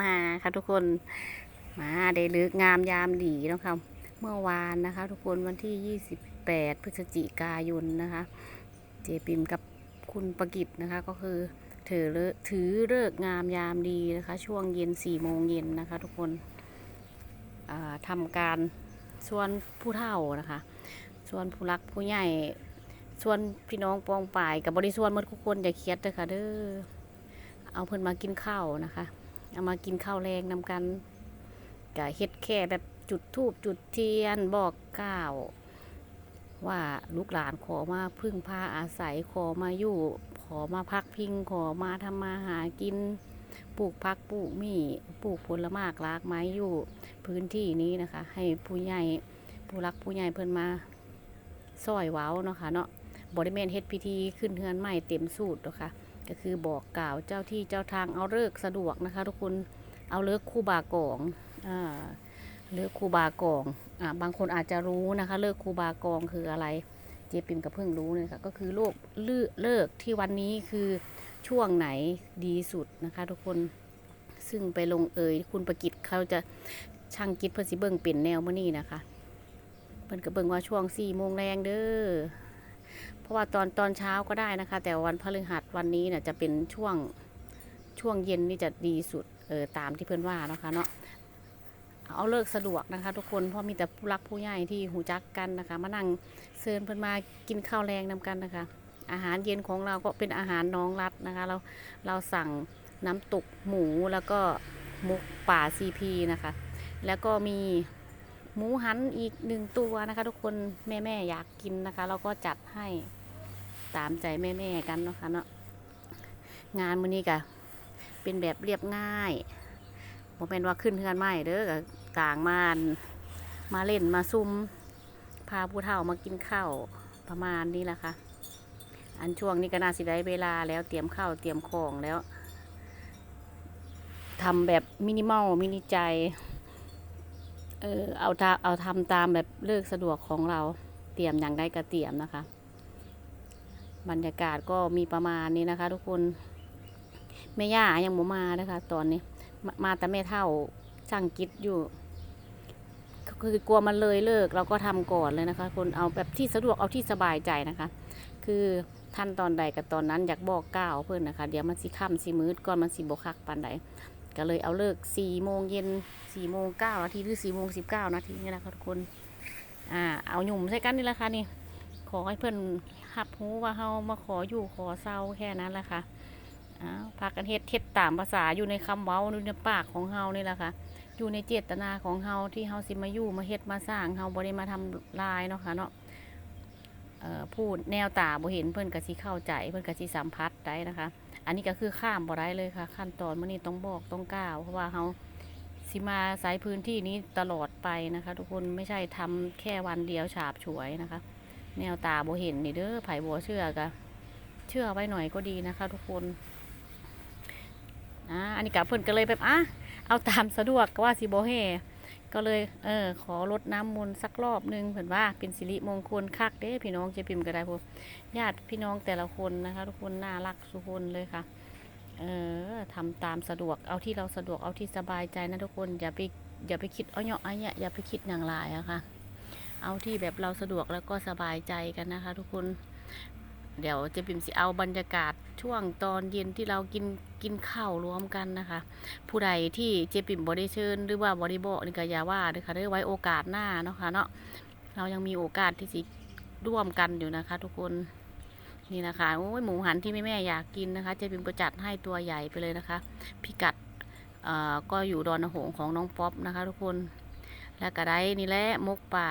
มาค่ะทุกคนมาได้เลือกงามยามดีนะค่ะเมื่อวานนะคะ ทุกคนวันที่ 28 พฤศจิกายนนะคะ เจปิมกับคุณประกิตนะคะก็คือถือเลิกถือเลิกงามยามดีนะคะ ช่วงเย็น4โมงเย็นนะคะ ทุกคนอ่าทำการส่วนผู้เฒ่านะคะส่วนผู้รักผู้ใหญ่ส่วนพี่น้องปองป่ายกับบริส่วนหมดทุกคนอย่าเครียดเด้อค่ะเด้อเอาเพิ่นมากินข้าวนะคะ เอามากินข้าวแรงนำกันกะเฮ็ดแค่แบบจุดทูบจุดเทียนบอกกล่าว ว่าลูกหลานขอมาพึ่งพาอาศัยขอมาอยู่ ขอมาพักพิงขอมาทำมาหากินปลูกพักปลูกมีปลูกผลไม้รากไม้อยู่พื้นที่นี้นะคะ ให้ผู้ใหญ่ผู้รักผู้ใหญ่เพิ่นมาซอยเว้าเนาะค่ะเนาะบริเวณเฮ็ดพิธีขึ้นเฮือนใหม่เต็มสูตรเนาะค่ะ ก็คือบอกกล่าวเจ้าที่เจ้าทางเอาเลิกสะดวกนะคะ ทุกคนเอาเลิกคู่บากองอ่าเลิกคู่บากองอ่าบางคนอาจจะรู้นะคะ เลิกคู่บากองคืออะไร เจปิมกับเพิ่งรู้เลยค่ะก็คือโลกเลือเลิกที่วันนี้คือช่วงไหนดีสุดนะคะ ทุกคนซึ่งไปลงเอยคุณประกิตเขาจะช่างกิจเพื่อสิเบิ่งเปลี่ยนแนวเมื่อนี้นะคะเพิ่นก็เบิ่งว่าช่วงสี่โมงแรงเด้อ เพราะว่าตอนตอนเช้าก็ได้นะคะ แต่วันพฤหัสวันนี้เนี่ยจะเป็นช่วงช่วงเย็นนี่จะดีสุดเออตามที่เพื่อนว่านะคะเนาะเอาเลิกสะดวกนะคะ ทุกคนเพราะมีแต่ผู้รักผู้ใหญ่ที่หูจักกันนะคะ มานั่งเชิญเพื่อนมากินข้าวแรงนำกันนะคะ อาหารเย็นของเราก็เป็นอาหารน้องรัดนะคะ เราเราสั่งน้ำตกหมูแล้วก็มุกป่าซีพีนะคะ แล้วก็มี หมูหันอีกหนึ่งตัวนะคะ ทุกคนแม่แม่ๆอยากกินนะคะ เราก็จัดให้ตามใจแม่แม่ๆกันเนาะคะเนาะงานมื้อนี้กะเป็นแบบเรียบง่ายบ่แม่นว่าขึ้นเฮือนใหม่เด้อกะต่างมานมาเล่นมาซุ่มพาผู้เฒ่ามากินข้าวประมาณนี้แหละค่ะ อันช่วงนี้ก็น่าสิได้เวลาแล้วเตรียมข้าวเตรียมของแล้วทำแบบมินิมอลมินิใจ เออเอาทาเอาทำตามแบบเลิกสะดวกของเราเตรียมอย่างได้ก็เตรียมนะคะ บรรยากาศก็มีประมาณนี้นะคะ ทุกคนแม่ย่ายังบ่มานะคะ ตอนนี้มามาแต่แม่เท่าช่างกิจอยู่คือกลัวมันเลยเลิกเราก็ทำก่อนเลยนะคะ คนเอาแบบที่สะดวกเอาที่สบายใจนะคะ คือท่านตอนใดกับตอนนั้นอยากบอกกล่าวเพื่อนนะคะ เดี๋ยวมันสิค่ำสิมืดก่อนมันสิบคักปานใด ก็เลยเอาเลิกสี่โมงเย็นสี่โมงเก้านาทีหรือสี่โมงสิบเก้านาทีนี่แหละค่ะทุกคนอ่าเอาหยุ่มใส่กันนี่แหละค่ะนี่ ขอให้เพื่อนหับหูว่าเฮามาขออยู่ขอเศร้าแค่นั้นแหละค่ะอ้าวพากันเฮ็ดเฮ็ดตามภาษาอยู่ในคำเว้าอยู่ในปากของเฮานี่แหละค่ะอยู่ในเจตนาของเฮาที่เฮาสิมาอยู่มาเฮ็ดมาสร้างเฮาบ่ได้มาทำลายเนาะค่ะเนาะพูดแนวตาบ่เห็นเพิ่อนก็สิเข้าใจเพิ่อนก็สิสัมผัสได้นะคะ อันนี้ก็คือข้ามบ่ได้เลยค่ะ ขั้นตอนมื้อนี้ต้องบอกต้องกล่าว เพราะว่าเฮาสิมาสายพื้นที่นี้ตลอดไปนะคะ ทุกคนไม่ใช่ทำแค่วันเดียวฉาบฉวยนะคะ แนวตาโบเห็นนี่เด้อไผบ่เชื่อก็เชื่อไว้หน่อยก็ดีนะคะ ทุกคนอ่าอันนี้กับเพิ่นก็เลยแบบอะเอาตามสะดวกก็ว่าสิบ่แห่ ก็เลยเออขอลดน้ำมนต์สักรอบหนึงเพิ่นว่าเป็นสิริมงคลคักเด้พี่น้องเจะพิมพ์ก็ได้พวกญาติพี่น้องแต่ละคนนะคะ ทุกคนน่ารักทุกคนเลยค่ะเออทำตามสะดวกเอาที่เราสะดวกเอาที่สบายใจนะทุกคนอย่าไปอย่าไปคิดเอาเนาะไอ้เนี่ยอย่าไปคิดอย่างไรอะค่ะ เอาที่แบบเราสะดวกแล้วก็สบายใจกันนะคะ ทุกคน เดี๋ยวเจะปิมสิเอาบรรยากาศช่วงตอนเย็นที่เรากินกินข้าวรวมกันนะคะ ผู้ใดที่เจปิมบริเชิญหรือว่าบริบอกนี่ก็อย่าว่าเด้อค่ะเด้อไว้โอกาสหน้าเนาะค่ะเนาะเรายังมีโอกาสที่สิร่วมกันอยู่นะคะ ทุกคนนี่นะคะโอ้ยหมูหันที่แม่แม่อยากกินนะคะเจปิมก็จัดให้ตัวใหญ่ไปเลยนะคะ พิกัดอ่อก็อยู่ดอนหงของน้องป๊อปนะคะ ทุกคน แล้วก็ได้นี่แหละมกป่า